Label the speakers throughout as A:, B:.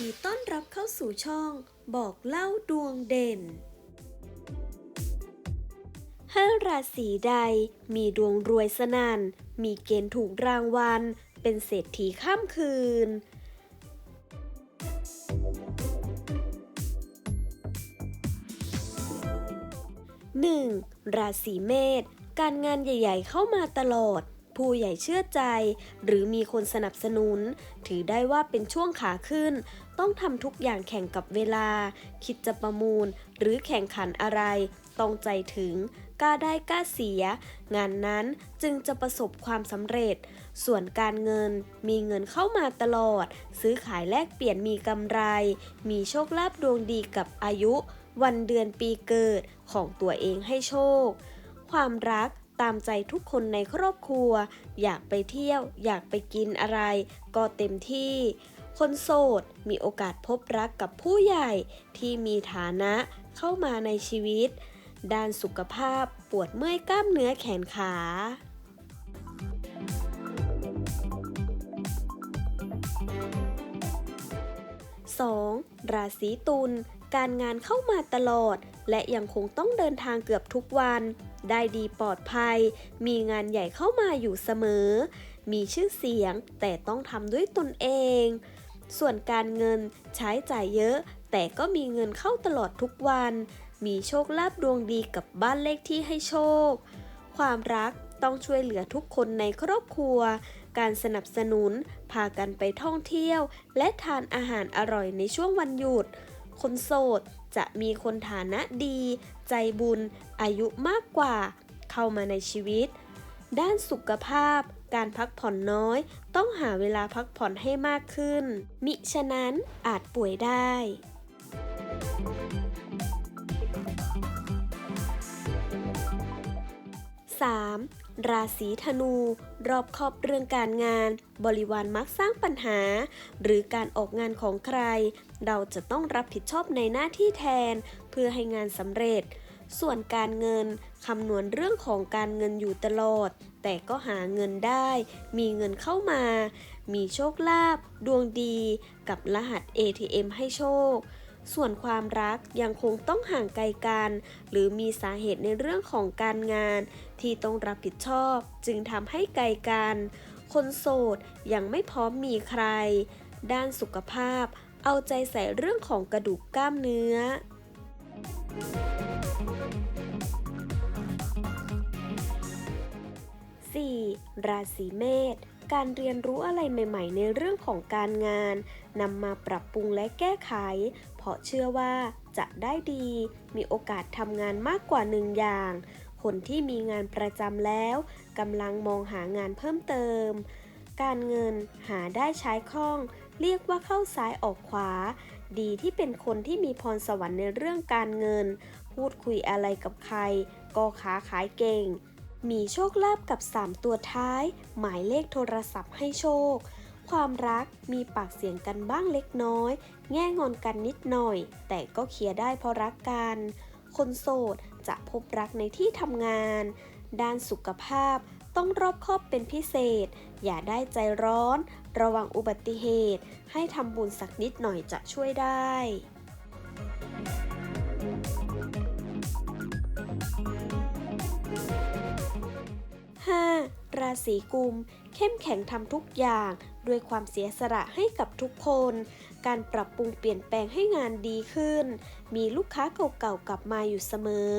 A: ดีต้อนรับเข้าสู่ช่อง บอกเล่าดวงเด่น ห้าราศีใดมีดวงรวยสนัน่น มีเกณฑ์ถูกรางวัล เป็นเศรษฐีข้ามคืน 1. ราศีเมษการงานใหญ่ ๆ เข้ามาตลอด ผู้ใหญ่เชื่อใจ หรือมีคนสนับสนุน ถือได้ว่าเป็นช่วงขาขึ้น ต้องทำทุกอย่างแข่งกับเวลา คิดจะประมูล หรือแข่งขันอะไร ต้องใจถึง กล้าได้กล้าเสีย งานนั้นจึงจะประสบความสำเร็จ ส่วนการเงินมีเงินเข้ามาตลอด ซื้อขายแลกเปลี่ยนมีกำไร มีโชคลาภดวงดีกับอายุ วันเดือนปีเกิดของตัวเองให้โชค ความรัก ตามใจทุกคนในครอบครัว อยากไปเที่ยว อยากไปกินอะไร ก็เต็มที่ คนโสดมีโอกาสพบรักกับผู้ใหญ่ที่มีฐานะเข้ามาในชีวิต ด้านสุขภาพปวดเมื่อยกล้ามเนื้อแขนขา 2. ราศีตุลการงานเข้ามาตลอด และยังคงต้องเดินทางเกือบทุกวัน ได้ดีปลอดภัย มีงานใหญ่เข้ามาอยู่เสมอ มีชื่อเสียงแต่ต้องทำด้วยตนเอง ส่วนการเงินใช้จ่ายเยอะ แต่ก็มีเงินเข้าตลอดทุกวัน มีโชคลาภดวงดีกับบ้านเลขที่ให้โชค ความรักต้องช่วยเหลือทุกคนในครอบครัว การสนับสนุน พากันไปท่องเที่ยว และทานอาหารอร่อยในช่วงวันหยุด คนโสดจะมีคนฐานะดี ใจบุญ อายุมากกว่า เข้ามาในชีวิต ด้านสุขภาพ การพักผ่อนน้อย ต้องหาเวลาพักผ่อนให้มากขึ้น มิฉะนั้นอาจป่วยได้ 3. ราศีธนู รอบคอบเรื่องการงาน บริวารมักสร้างปัญหา หรือการออกงานของใคร เราจะต้องรับผิดชอบในหน้าที่แทน เพื่อให้งานสำเร็จ ส่วนการเงินคำนวณเรื่องของการเงินอยู่ตลอด แต่ก็หาเงินได้ มีเงินเข้ามา มีโชคลาภดวงดี กับรหัส ATM ให้โชค ส่วนความรักยังคงต้องห่างไกลกัน หรือมีสาเหตุในเรื่องของการงาน ที่ต้องรับผิดชอบจึงทำให้ไกลกัน คนโสดยังไม่พร้อมมีใคร ด้านสุขภาพ เอาใจใส่เรื่องของกระดูกกล้ามเนื้อ 4. ราศีเมษ การเรียนรู้อะไรใหม่ ๆ ในเรื่องของการงานนำมาปรับปรุงและแก้ไข เพราะเชื่อว่าจะได้ดี มีโอกาสทำงานมากกว่าหนึ่งอย่าง คนที่มีงานประจำแล้วกำลังมองหางานเพิ่มเติม การเงินหาได้ใช้คล่อง เรียกว่าเข้าซ้ายออกขวา ดีที่เป็นคนที่มีพรสวรรค์ในเรื่องการเงิน พูดคุยอะไรกับใคร ก็ค้าขายเก่ง มีโชคลาภกับ 3 ตัวท้าย หมายเลขโทรศัพท์ให้โชค ความรักมีปากเสียงกันบ้างเล็กน้อย แง่งอนกันนิดหน่อย แต่ก็เคลียร์ได้เพราะรักกัน คนโสดจะพบรักในที่ทำงาน ด้านสุขภาพต้องรอบคอบเป็นพิเศษ อย่าได้ใจร้อน ระวังอุบัติเหตุ ให้ทำบุญสักนิดหน่อยจะช่วยได้ ราศีกุม เข้มแข็งทำทุกอย่าง ด้วยความเสียสละให้กับทุกคน การปรับปรุงเปลี่ยนแปลงให้งานดีขึ้น มีลูกค้าเก่าๆกลับมาอยู่เสมอ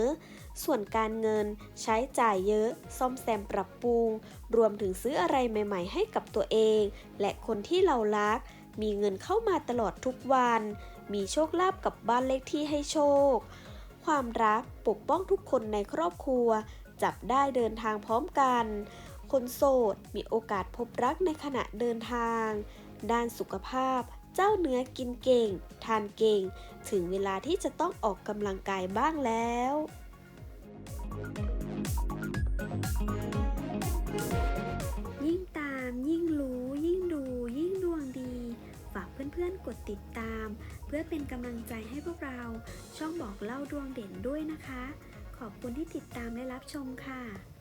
A: ส่วนการเงินใช้จ่ายเยอะ ซ่อมแซมปรับปรุง รวมถึงซื้ออะไรใหม่ๆ ให้กับตัวเอง และคนที่เรารัก มีเงินเข้ามาตลอดทุกวัน มีโชคลาภกับบ้านเลขที่ให้โชค ความรักปกป้องทุกคนในครอบครัวจับได้เดินทางพร้อมกัน คนโสดมีโอกาสพบรักในขณะเดินทาง ด้านสุขภาพ เจ้าเนื้อกินเก่ง ทานเก่ง ถึงเวลาที่จะต้องออกกำลังกายบ้างแล้วยิ่งตามยิ่งรู้ ยิ่งดู ยิ่งดวงดี ฝากเพื่อนๆกดติดตาม เพื่อเป็นกำลังใจให้พวกเรา ช่องบอกเล่าดวงเด่นด้วยนะคะ ขอบคุณที่ติดตามและรับชมค่ะ